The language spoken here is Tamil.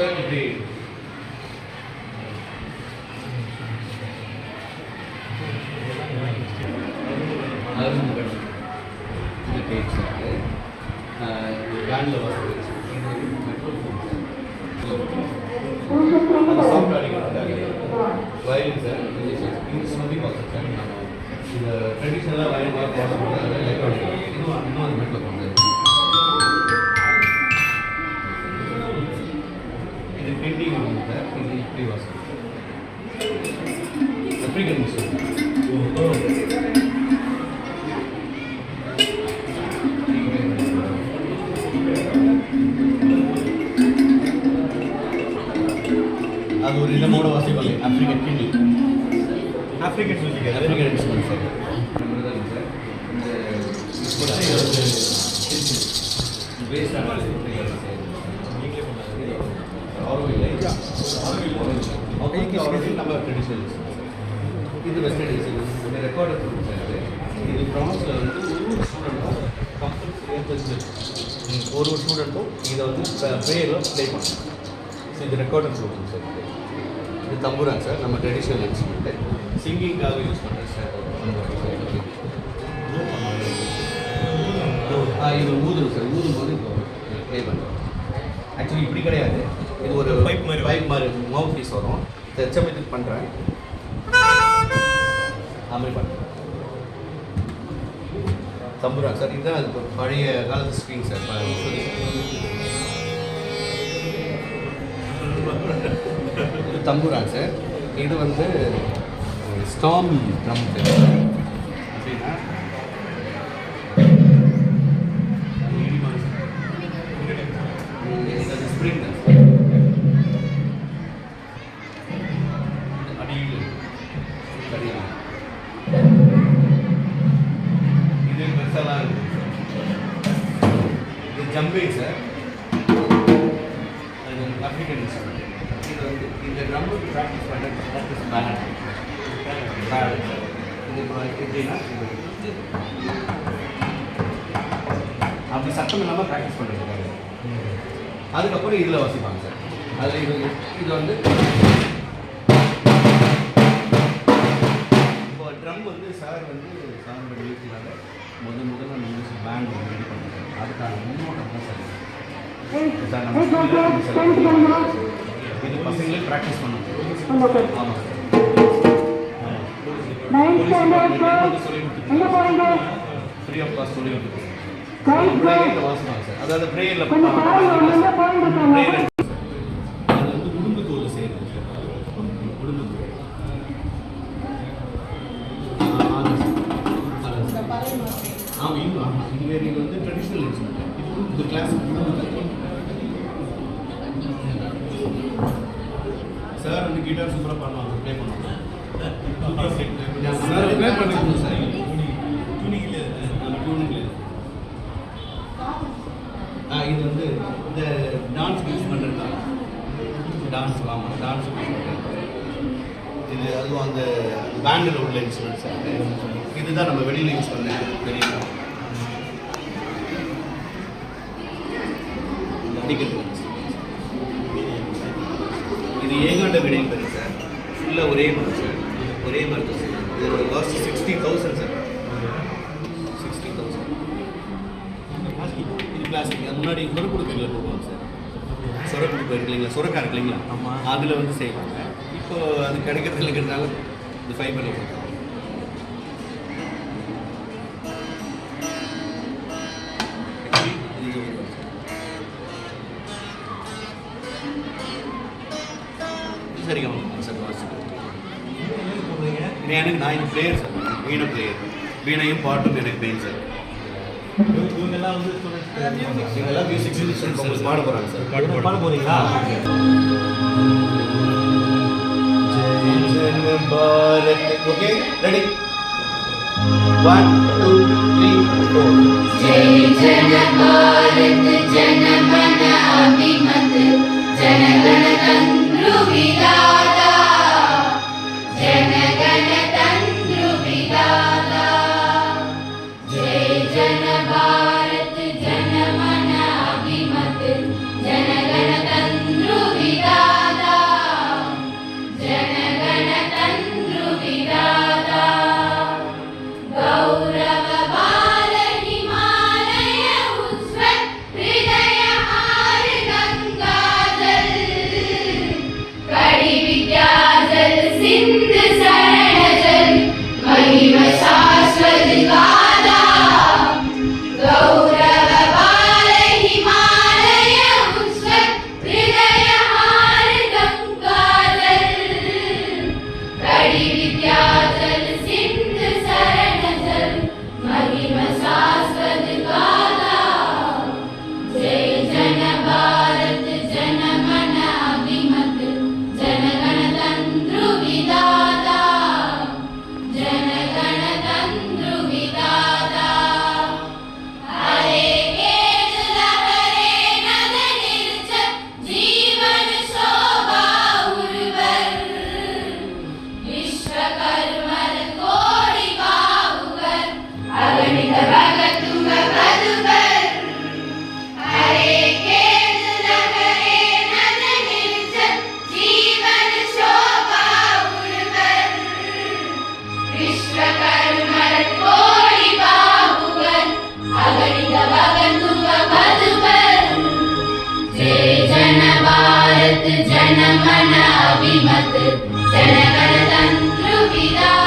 certainty. வயலின் சார் இங்கிலீஷ் சொல்லி பார்த்தேன் சார் நம்ம இந்த ட்ரெடிஷ்னலாக வயலின் பார்க்க போகிறோம் இன்னும் இன்னும் அது மெட்டில் பண்ணுறது அது ஒரு இதமோட வாசிப்பாங்க ஆப்பிரிக்கன் கிண்டி African music African instrument sir நம்ம ட்ரெடிஷனல் இது வெஸ்ட் இந்த ரெக்கார்டு சார் இது ப்ரான்ஸில் வந்து ஒரு ஸ்டூடெண்ட்டும் கம்பல்சரியாக ஒரு ஸ்டூடெண்ட்டும் இதை வந்து ப்ரேயரில் ப்ளே பண்ணணும் ஸோ இது ரெக்கார்டு ப்ரோக்ராம் சார் இது. தம்புரான் சார் நம்ம ட்ரெடிஷ்னல் இன்ஸ்ட்ருமெண்ட்டு சிங்கிங்காக யூஸ் பண்ணுறேன் சார். ஆ, இது ஊதும் சார். ஊதும் போது ப்ளே பண்ணுறோம். ஆக்சுவலி இப்படி கிடையாது. இது ஒரு Pipe மாதிரி பைப் மாதிரி மவுத் பீஸ் வரும். தெச்சமயத்துக்கு பண்ணுறேன் அது பண்ணுறேன் தம்புரான் சார் இதுதான் அது பழைய காலத்து ஸ்க்ரீன் சார். இது தம்புரான் சார். இது வந்து ஸ்டாம் ட்ரம் அப்படின்னா அது இடி ஸ்ப்ரிங் இந்த ட்ரம்மு ப்ராக்டிஸ் பண்ண ப்ராக்டிஸ் பேலன்ஸ் பேலன்ஸ் இது எப்படின்னா அப்படி சத்தம் இல்லாமல் ப்ராக்டிஸ் பண்ணுறதுக்காக அதுக்கப்புறம் இதில் வாசிப்பாங்க சார். அதில் இது இது வந்து இப்போ ட்ரம் வந்து சார் வந்து சார் மியூசிக்காக முதல் முதல்ல நம்ம மியூசிக் பேண்ட் வந்து ரெடி பண்ணுறோம் அதுக்கான முன்னோட்டம் தான் சார். சார் நம்ம இது பசங்களே ப்ராக்டிஸ் பண்ணுவோம் ஆமாம் ஃப்ரீ ஆஃப் காஸ்ட் சொல்லி அதாவது ப்ரேயரில் தோல் ஆமாம் இன்னும் ஆமாம் இங்கே நீங்கள் வந்து ட்ரெடிஷ்னல் இன்ஸ்ட்ருமெண்ட் இது இந்த கிளாஸ் சார் வந்து கிட்டார் சூப்பராக பண்ணுவாங்க ப்ளே பண்ணுவாங்க. சார் ப்ளே பண்ணுங்க சார். துணி இல்லை நம்ம டியூனிங் இல்லை ஆ இது வந்து இந்த டான்ஸ் யூஸ் பண்ணுறது டான்ஸ் ஆமாம் டான்ஸ் இது அதுவும் அந்த பேண்டில் உள்ள இன்ஸ்ட்ருமெண்ட்ஸ் இதுதான் நம்ம வெளியில் யூஸ் பண்ண தெரியும் அடிக்கிறது இது ஏகாண்ட விடையும் பெரு சார் ஃபுல்லாக ஒரே மாதிரி சார் ஒரே மாதிரி தான் சார் இதோட cost sixty thousand sir sixty thousand இது பிளாஸ்டிக் அது முன்னாடி சொரக்குடுக்கையில் போடுவாங்க சார் சொரக்குடுக்கை இருக்கு இல்லைங்களா சொரக்கா இருக்கு இல்லைங்களா ஆமா. அதில் வந்து செய்வாங்க. இப்போ அது கிடைக்கிறது இல்லைங்கிறதுனால இந்த ஃபைபரில் போடுறாங்க சரிங்க சார் வாசிக்கிறேன் இது எனக்கு நான் இது பிளேயர் சார் வீணை பிளேயர் வீணையும் பாட்டும் எனக்கு மெயின் சார் இவங்கெல்லாம் வந்து ஸ்டூடெண்ட்ஸ் இதெல்லாம் மியூசிக் மியூசிக் உங்களுக்கு பாட போகிறாங்க சார் பாட போறீங்களா Bharat okay ready one two three four जय जन भारत जन भारत जनमन अभिमत जनगणतन्त्र विदा